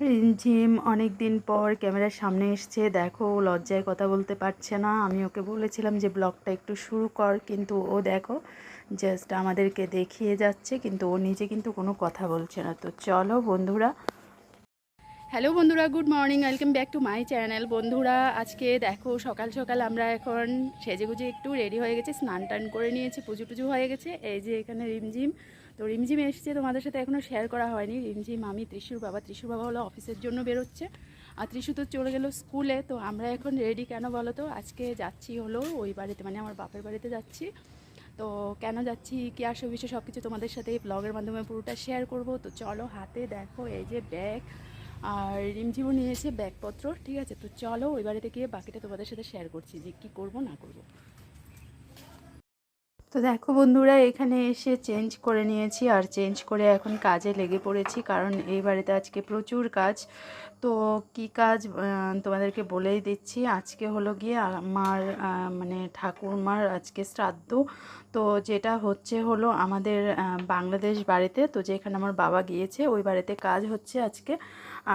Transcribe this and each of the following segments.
রিমঝিম অনেক দিন পর ক্যামেরার সামনে এসছে। দেখো লজ্জায় কথা বলতে পারছে না। আমি ওকে বলেছিলাম যে, ব্লগটা একটু শুরু কর। কিন্তু ও দেখো, জাস্ট আমাদেরকে দেখিয়ে যাচ্ছে। কিন্তু ও নিজে কিন্তু কোনো কথা বলছে না। তো চলো বন্ধুরা। হ্যালো বন্ধুরা good morning welcome back to my channel বন্ধুরা, আজকে দেখো, সকাল সকাল আমরা এখন সেজেগুজে একটু রেডি হয়ে গেছি। স্নান টান করে নিয়েছি, পুজো টুজো হয়ে গেছে। এই যে এখানে রিমঝিম। তো রিমঝিম এসছে তোমাদের সাথে এখনও শেয়ার করা হয়নি। রিমঝিম আমি ত্রিশুর বাবা। ত্রিশুর বাবা হলো অফিসের জন্য বেরোচ্ছে। আর ত্রিশু তো চলে গেলো স্কুলে তো আমরা এখন রেডি কেন বলো তো? আজকে যাচ্ছি হলো ওই বাড়িতে মানে আমার বাপের বাড়িতে যাচ্ছি। তো কেন যাচ্ছি, কী আসে বিষয় সব কিছু তোমাদের সাথে এই ব্লগের মাধ্যমে পুরোটা শেয়ার করব। তো চলো হাতে দেখো এই যে ব্যাগ আর রিমঝিমও নিয়েছে ব্যাগপত্র, ঠিক আছে? তো চলো ওই বাড়িতে গিয়ে বাকিটা তোমাদের সাথে শেয়ার করছি যে কী করব, না করব। তো দেখো বন্ধুরা, এখানে এসে চেঞ্জ করে নিয়েছি আর চেঞ্জ করে এখন কাজে লেগে পড়েছি কারণ এই বাড়িতে আজকে প্রচুর কাজ। তো কি কাজ তোমাদেরকে বলেই দিচ্ছি। আজকে হলো গিয়ে আমার মানে ঠাকুরমার আজকে শ্রাদ্ধ। তো যেটা হচ্ছে হলো আমাদের বাংলাদেশ বাড়িতে, তো যেখানে আমার বাবা গিয়েছে, ওই বাড়িতে কাজ হচ্ছে আজকে।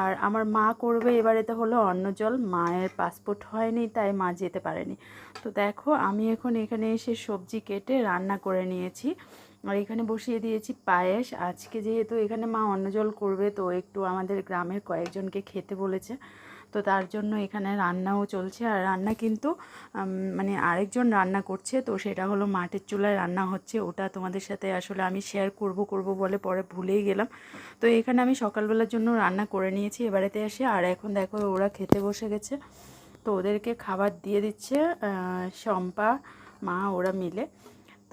আর আমার মা করবে এবারে তো হলো অন্নজল। মায়ের পাসপোর্ট হয়নি, তাই মা যেতে পারেনি। তো দেখো, আমি এখন এখানে এসে সবজি কেটে রান্না করে নিয়েছি। আর এখানে বসিয়ে দিয়েছি পায়েস। আজকে যেহেতু এখানে মা অন্ন জল করবে, তো একটু আমাদের গ্রামের কয়েকজনকে খেতে বলেছে। তো তার জন্য এখানে রান্নাও চলছে। আর রান্না কিন্তু মানে আরেকজন রান্না করছে, তো সেটা হলো মাটির চুলায় রান্না হচ্ছে। ওটা তোমাদের সাথে আসলে আমি শেয়ার করব করব বলে পরে ভুলেই গেলাম। তো এখানে আমি সকালবেলার জন্য রান্না করে নিয়েছি এবারেতে এসে। আর এখন দেখো ওরা খেতে বসে গেছে। তো ওদেরকে খাবার দিয়ে দিচ্ছে শম্পা, মা, ওরা মিলে।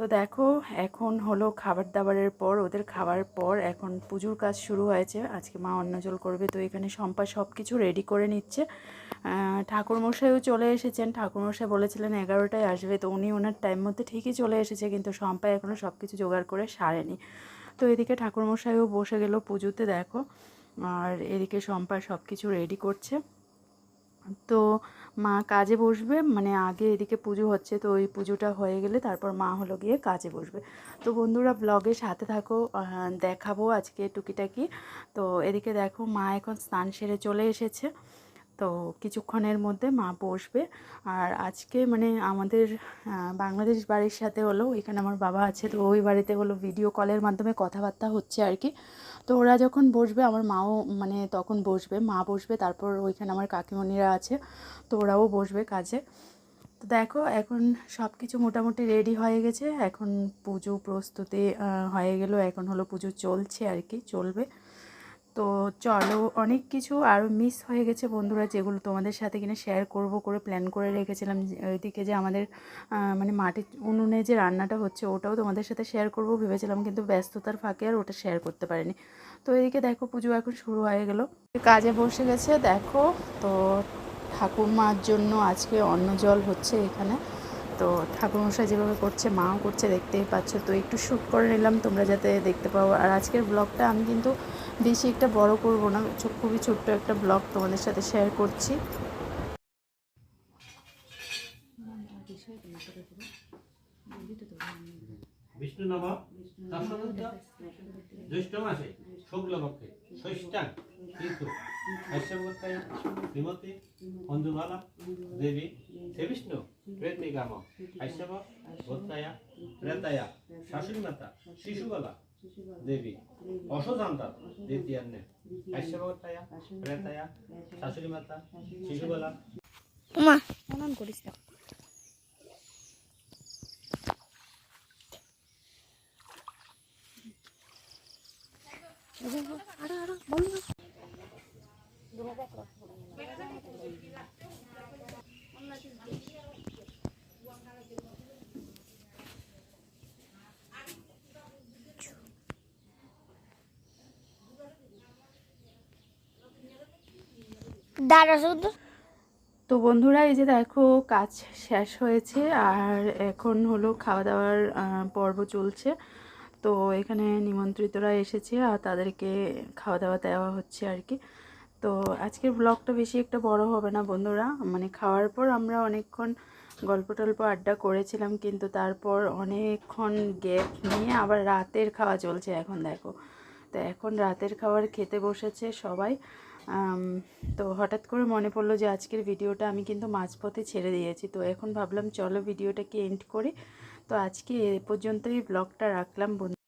তো দেখো, এখন হলো খাবার দাবারের পর, ওদের খাবার পর এখন পুজোর কাজ শুরু হয়েছে। আজকে মা অন্নজল করবে, তো এখানে শম্পা সব কিছু রেডি করে নিচ্ছে। ঠাকুরমশাইও চলে এসেছেন। ঠাকুরমশাই বলেছিলেন এগারোটায় আসবে, তো উনি ওনার টাইম মধ্যে ঠিকই চলে এসেছে, কিন্তু শম্পা এখনও সব কিছু জোগাড় করে সারেনি। তো এদিকে ঠাকুরমশাইও বসে গেল পুজোতে, দেখো। আর এদিকে শম্পা সব কিছু রেডি করছে। তো মা কাজে বসবে মানে আগে এদিকে পুজো হচ্ছে, তো ওই পুজোটা হয়ে গেলে তারপর মা হলো গিয়ে কাজে বসবে। তো বন্ধুরা ব্লগে সাথে থাকো দেখাবো আজকে টুকিটাকি। তো এদিকে দেখো মা এখন স্নান সেরে চলে এসেছে। তো কিছুক্ষণের মধ্যে মা বসবে। আর আজকে মানে আমাদের বাংলাদেশ বাড়ির সাথে হলো, এখানে আমার বাবা আছে, তো ওই বাড়িতে হলো ভিডিও কলের মাধ্যমে কথাবার্তা হচ্ছে আর কি। তো ওরা যখন বসবে, আমার মাও মানে তখন বসবে, মা বসবে, তারপর ওইখানে আমার কাকিমণিরা আছে, তো ওরাও বসবে কাজে। তো দেখো, এখন সব কিছু মোটামুটি রেডি হয়ে গেছে। এখন পুজো প্রস্তুতি হয়ে গেল। এখন হলো পুজো চলছে আর কি, চলবে। তো চলো, অনেক কিছু আরও মিস হয়ে গেছে বন্ধুরা, যেগুলো তোমাদের সাথে কিনা শেয়ার করব, করে প্ল্যান করে রেখেছিলাম। ওইদিকে যে আমাদের মানে মাটির উনুনে যে রান্নাটা হচ্ছে, ওটাও তোমাদের সাথে শেয়ার করব। ভেবেছিলাম কিন্তু ব্যস্ততার ফাঁকে আর ওটা শেয়ার করতে পারিনি। তো এদিকে দেখো, পুজো এখন শুরু হয়ে গেল। কাজে বসে গেছে, দেখো, তো ঠাকুরমার জন্য আজকে অন্ন জল হচ্ছে এখানে। তো ঠাকুরমশাই যেভাবে করছে, মাও করছে, দেখতেই পাচ্ছ। তো একটু শ্যুট করে নিলাম, তোমরা যাতে দেখতে পাও। আর আজকের ব্লগটা আমি কিন্তু বেশি একটা বড় করব না খুবই ছোট্ট একটা ব্লগ তোমাদের সাথে শেয়ার করছি। বিষ্ণু নম জ্যৈষ্ঠ মাসে শুক্লপক্ষে ষষ্ঠাং ঋতু অশ্বগতায় শ্রীমতী অঞ্জুমালা দেবী হে বিষ্ণু প্রেতনিকাম আইসব ভত্তায়া প্রেতায়া শাশুড়ি মাতা শিশুবালা দেবী অশোধান্তা দ্বিতীয়ান্নে আইসবতায়া প্রেতায়া শাশুড়ি মাতা শিশুবালা। মা প্রণাম করিস না আরও আরও বল না দাঁড়া তো বন্ধুরা, এই যে দেখো, কাজ শেষ হয়েছে আর এখন হলো খাওয়া দাওয়ার পর্ব চলছে। তো এখানে নিমন্ত্রিতরা এসেছে আর তাদেরকে খাওয়া দাওয়া দেওয়া হচ্ছে আর কি তো আজকের ব্লগটা বেশি একটা বড় হবে না বন্ধুরা। মানে খাওয়ার পর আমরা অনেকক্ষণ গল্প টল্প আড্ডা করেছিলাম, কিন্তু তারপর অনেকক্ষণ গ্যাপ নিয়ে আবার রাতের খাওয়া চলছে এখন দেখো। তো এখন রাতের খাবার খেতে বসেছে সবাই। তো হঠাৎ করে মনে পড়ল যে আজকের ভিডিওটা আমি কিন্তু মাঝপথে ছেড়ে দিয়েছি। তো এখন ভাবলাম চলো ভিডিওটাকে এন্ড করি। তো আজকে এ পর্যন্তই ব্লগটা রাখলাম বন্ধু।